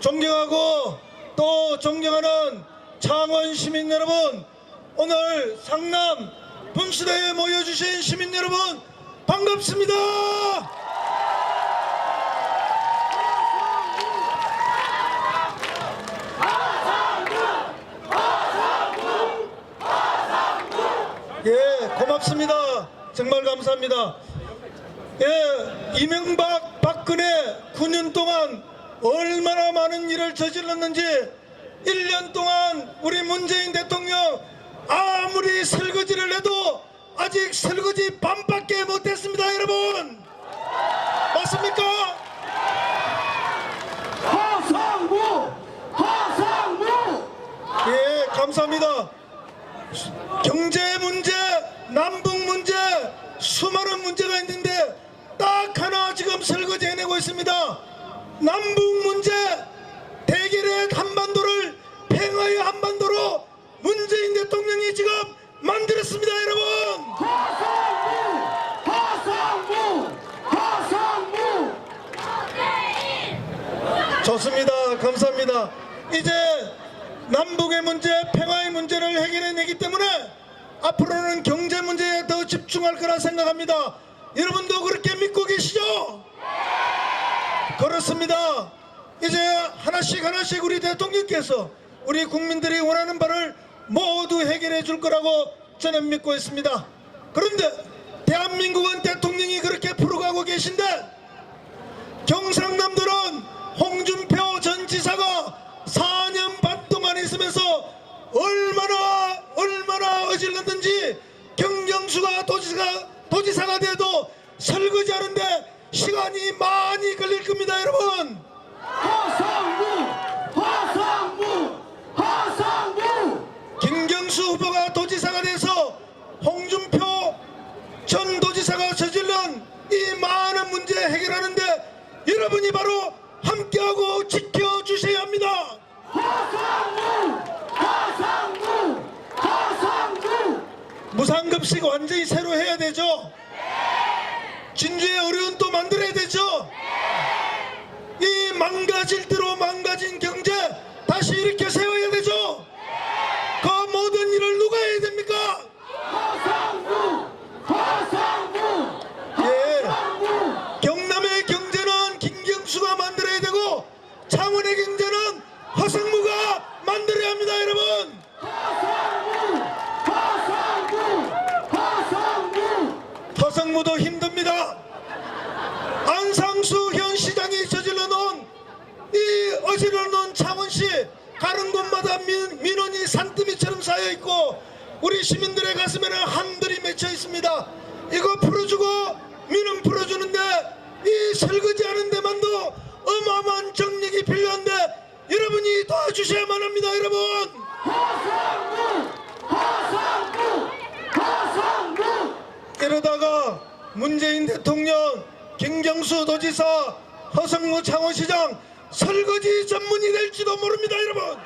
존경하고 또 존경하는 창원 시민 여러분 오늘 상남 분수대에 모여주신 시민 여러분 반갑습니다. 예 고맙습니다. 정말 감사합니다. 예, 이명박 박근혜 9년 동안 얼마나 많은 일을 저질렀는지 1년 동안 우리 문재인 대통령 아무리 설거지를 해도 아직 설거지 반밖에 못했습니다 여러분 맞습니까? 허상무! 허상무! 예 감사합니다 경제 문제 남북 문제 수많은 문제가 있는데 딱 하나 지금 설거지 해내고 있습니다 남북 문제 대결의 한반도를 평화의 한반도로 문재인 대통령이 지금 만들었습니다 여러분 허상무! 허상무! 허상무! 좋습니다 감사합니다 이제 남북의 문제 평화의 문제를 해결해내기 때문에 앞으로는 경제 문제에 더 집중할 거라 생각합니다 여러분도 그렇게 믿고 계시죠? 그렇습니다. 이제 하나씩 하나씩 우리 대통령께서 우리 국민들이 원하는 바를 모두 해결해 줄 거라고 저는 믿고 있습니다. 그런데 대한민국은 대통령이 그렇게 풀어가고 계신데 경상남도는 홍준표 전 지사가 4년 반 동안 있으면서 얼마나 얼마나 어질렀는지 경경수가 도지사가 도지사가 돼도 설거지하는데 시간이 많이 겁니다 여러분 허상무! 허상무! 허상무! 김경수 후보가 도지사가 돼서 홍준표 전 도지사가 저질른 이 많은 문제 해결하는데 여러분이 바로 함께하고 지켜주셔야 합니다 허상무! 허상무! 허상무! 무상급식 완전히 새로 해야 되죠 진주의 어려운 또 만들어야 되죠 이 망가질 대로 망가진 경제 다시 이렇게 세워야 되죠 그 모든 일을 누가 해야 됩니까 허상무! 허상무! 예. 경남의 경제는 김경수가 만들어야 되고 창원의 경제는 허성무가 만들어야 합니다 여러분 허상무! 허상무! 허상무! 허성무도 힘듭니다 안상수 현 시장이 저질러 놓은 이 어지러 놓은 창원시 가는 곳마다 민, 민원이 산더미처럼 쌓여 있고 우리 시민들의 가슴에는 한들이 맺혀 있습니다 이거 풀어주고 민원 풀어주는데 이 설거지 하는 데만도 어마어마한 정력이 필요한데 여러분이 도와주셔야만 합니다 여러분 허상무! 허상무! 허상무! 이러다가 문재인 대통령, 김경수 도지사, 허성무 창원시장 설거지 전문이 될지도 모릅니다, 여러분.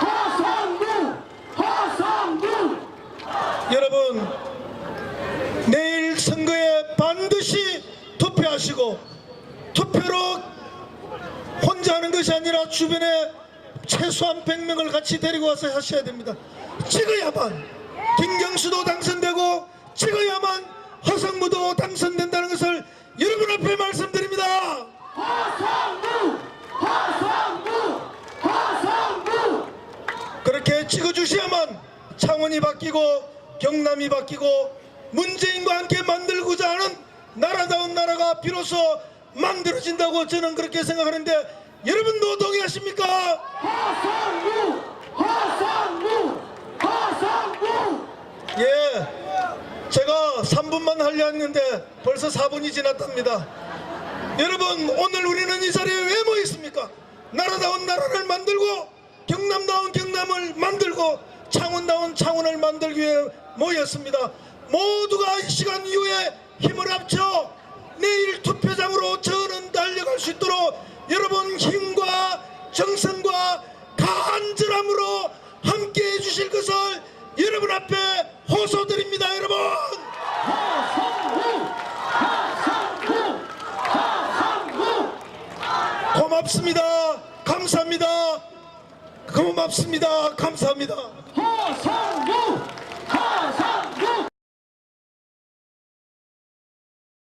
허상무! 허상무! 여러분, 내일 선거에 반드시 투표하시고 투표로 혼자 하는 것이 아니라 주변에 최소한 100명을 같이 데리고 와서 하셔야 됩니다. 찍어야만 김경수도 당선되고 찍어야만 허성무도 당선된다는 것을 여러분 앞에 말씀드립니다. 허상무! 허상무! 허상무! 그렇게 찍어주셔야만 창원이 바뀌고 경남이 바뀌고 문재인과 함께 만들고자 하는 나라다운 나라가 비로소 만들어진다고 저는 그렇게 생각하는데 여러분도 동의하십니까? 허상무! 허상무! 허상무! 예, 제가 3분만 하려 했는데 벌써 4분이 지났답니다. 여러분 오늘 우리는 이 자리에 왜 모였습니까? 나라다운 나라를 만들고 경남다운 경남을 만들고 창원다운 창원을 만들기 위해 모였습니다. 모두가 이 시간 이후에 힘을 합쳐 내일 투표장으로 저는 달려갈 수 있도록 여러분 힘과 정성과 간절함으로 함께 해 주실 것을 여러분 앞에 호소드립니다 여러분 고맙습니다. 감사합니다. 고맙습니다. 감사합니다. 하상무 하상